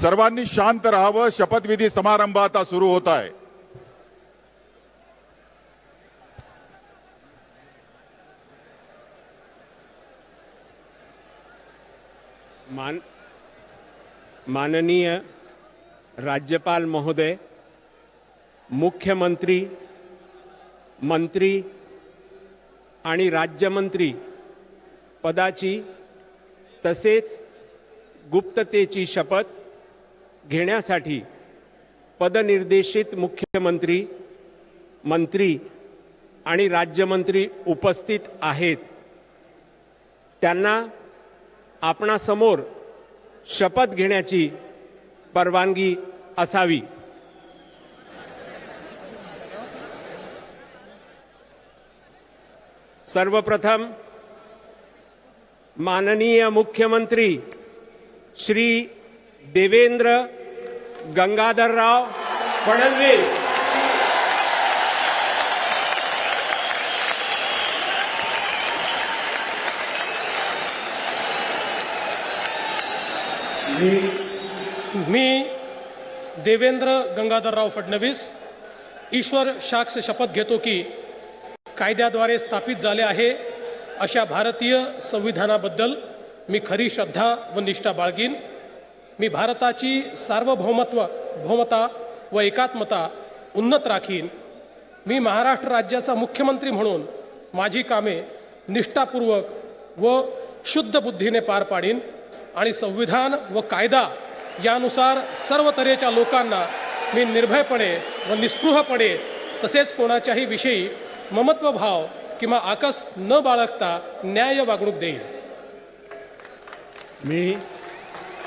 सर्वांनी शांत राहावं. शपथविधी समारंभ आता सुरू होत आहे. मान माननीय राज्यपाल महोदय मुख्यमंत्री मंत्री आणि राज्यमंत्री पदाची तसेच गुप्ततेची शपथ घेण्यासाठी पदनिर्देशित मुख्यमंत्री मंत्री आणि राज्यमंत्री उपस्थित आहेत. त्यांना आपणासमोर शपथ घेण्याची परवानगी असावी. सर्वप्रथम माननीय मुख्यमंत्री श्री देवेंद्र गंगाधरराव फडणवीस. मी देवेंद्र गंगाधरराव फडणवीस. ईश्वर साक्ष शपथ घेतो की कायद्याद्वारे स्थापित झाले आहे अशा भारतीय संविधानाबद्दल मी खरी श्रद्धा व निष्ठा बाळगीन. मी भारताची सार्वभौमत्व भौमता व एकात्मता उन्नत राखीन. मी महाराष्ट्र राज्याचा मुख्यमंत्री म्हणून माझी कामे निष्ठापूर्वक व शुद्ध बुद्धीने पार पाडीन आणि संविधान व कायदा यानुसार सर्व तऱ्हेच्या लोकांना मी निर्भयपणे व निस्पृहपणे तसेच कोणाच्याही विषयी ममत्वभाव किंवा आकस न बाळगता न्याय वागणूक देईन. मी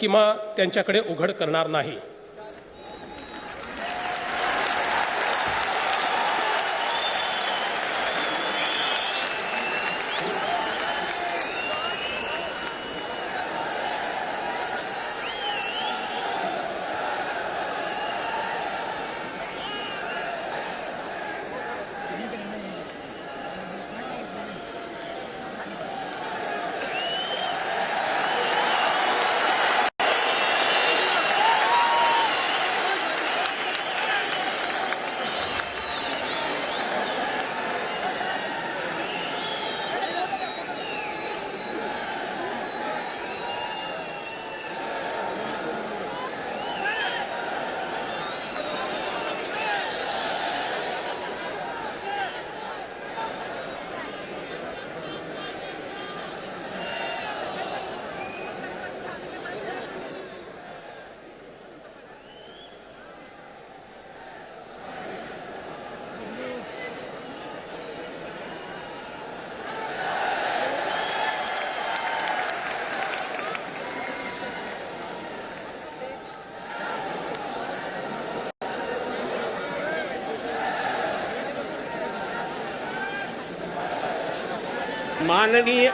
किंवा त्यांच्याकडे उघड करणार नाही. माननीय